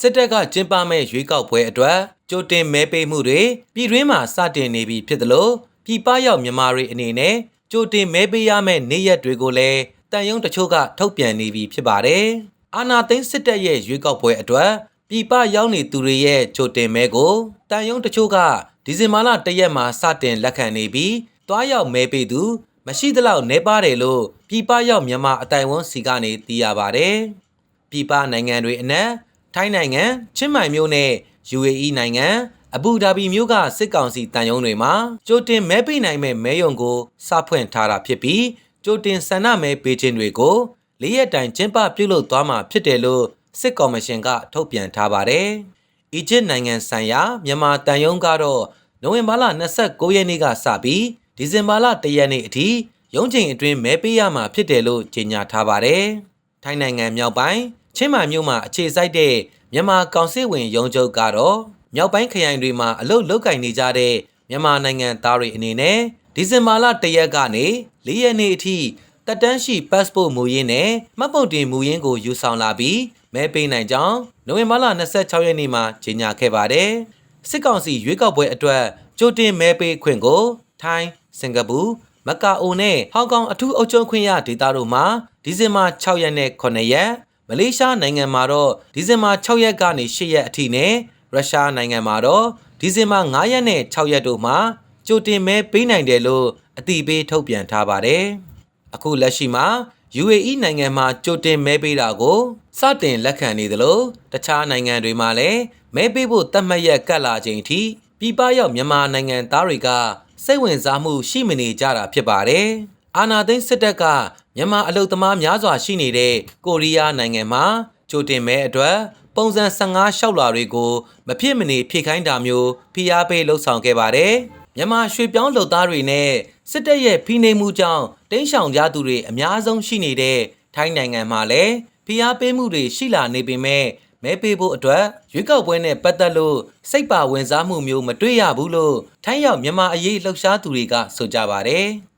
စစ်တပ်ကကျင်းပမဲ့ရွေးကောက်ပွဲအတွက်ကြိုတင်မဲပေးမှုတွေပြည်တွင်းမှာစတင်နေပြီဖြစ်သလိုပြည်ပရောက်မြန်မာတွေအနေနဲ့ကြိုတင်မဲပေးရမယ့်နေ့ရက်တွေကိုလည်းတန်ယုံတချို့ကထုတ်ပြန်နေပြီဖြစ်ပါတယ်။အာနာသိန်းစစ်တပ်ရဲ့ရွေးကောက်ပွဲအတွက်ပြည်ပရောက်နေသူတွေရဲ့ကြိုတင်မဲကိုတန်ယုံတချို့ကဒီဇင်ဘာလ၁ရက်မှာစတင်လက်ခံနေပြီးတွားရောက်မဲပေးသူမရှိသလောက်နေပါတယ်လို့ပြည်ပရောက်မြန်မာအတိုင်ဝန်းစီကနေသိရပါတယ်။ပြည်ပနိုင်ငံတွေအနက် ထိုင်းနိုင်ငံချင်းမိုင်မြို့နဲ့ UAE နိုင်ငံအဘူဒါဘီမြို့ကစစ်ကောင်စီတန်ယုံတွေမှာကြိုတင်မဲပေးနိုင်မဲ့မဲယုံကိုစဖွင့်ထားတာဖြစ်ပြီးကြိုတင်ဆန္ဒမဲပေးခြင်းတွေကိုလေးရက်တိုင်ကျင်းပပြုလုပ်သွားမှာဖြစ်တယ်လို့စစ်ကော်မရှင်ကထုတ်ပြန်ထားပါတယ်။အီဂျစ်နိုင်ငံဆိုင်ရာမြန်မာတန်ယုံကတော့နိုဝင်ဘာလ29ရက်နေ့ကစပြီးဒီဇင်ဘာလ1ရက်နေ့အထိရုံးချိန်အတွင်းမဲပေးရမှာဖြစ်တယ်လို့ကြေညာထားပါတယ်။ထိုင်းနိုင်ငံမြောက်ပိုင်းချင်းမာမြို့မှာအခြေစိုက်တဲ့ မြန်မာကောင်စစ်ဝင်ရုံးချုပ်ကတော့မြောက်ပိုင်းခရိုင်တွေမှာအလုပ်လုပ်ကင်နေကြတဲ့မြန်မာနိုင်ငံသားတွေအနေနဲ့ဒီဇင်ဘာလ1ရက်ကနေ4ရက်နေ့အထိတက်တန်းရှိ passport မူရင်းနဲ့မှတ်ပုံတင်မူရင်းကိုယူဆောင်လာပြီးမဲပေးနိုင်ကြောင်းနိုဝင်ဘာလ26ရက်နေ့မှာကြေညာခဲ့ပါတယ်။စစ်ကောင်စီရွေးကောက်ပွဲအတွက်ကြိုတင်မဲပေးခွင့်ကို ထိုင်းစင်ကာပူမကာအိုနဲ့ဟောင်ကောင်အထူးအုပ်ချုပ်ခွင့်ရဒေသတို့မှာဒီဇင်ဘာ6ရက်နဲ့9ရက် မလေးရှားနိုင်ငံမှာတော့ဒီဇင်ဘာ6ရက်ကနေ10ရက်အထိနဲ့ရုရှားနိုင်ငံမှာတော့ဒီဇင်ဘာ9ရက်နဲ့6ရက်တို့မှာကြိုတင်မဲပေးနိုင်တယ်လို့အတိပေးထုတ်ပြန်ထားပါတယ်။အခုလက်ရှိမှာ UAE နိုင်ငံမှာကြိုတင်မဲပေးတာကိုစတင်လက်ခံနေသလိုတခြားနိုင်ငံတွေမှာလည်းမဲပေးဖို့သတ်မှတ်ရက်ကတ်လာချိန်ထိပြည်ပရောက်မြန်မာနိုင်ငံသားတွေကစိတ်ဝင်စားမှုရှိမနေကြတာဖြစ်ပါတယ်။အာနာသိန်းစစ်တပ်က မြန်မာအလုသမားများစွာရှိနေတဲ့ကိုရီးယားနိုင်ငံမှာကြိုတင်မဲအတွက်ပုံစံ15လျှောက်လာတွေကိုမဖြစ်မနေဖြည့်ခိုင်းတာမျိုးဖိအားပေးလှုပ်ဆောင်ခဲ့ပါတယ်။မြန်မာရွှေပြောင်းလုပ်သားတွေနဲ့စစ်တပ်ရဲ့ဖိနှိပ်မှုကြောင့်တင်းရှောင်ကြသူတွေအများဆုံးရှိနေတဲ့ထိုင်းနိုင်ငံမှာလည်းဖိအားပေးမှုတွေရှိလာနေပေမဲ့မဲပေးဖို့အတွက်ရွေးကောက်ပွဲနဲ့ပတ်သက်လို့စိတ်ပါဝင်စားမှုမျိုးမတွေ့ရဘူးလို့ထိုင်းရောက်မြန်မာအရေးလှုပ်ရှားသူတွေကဆိုကြပါတယ်။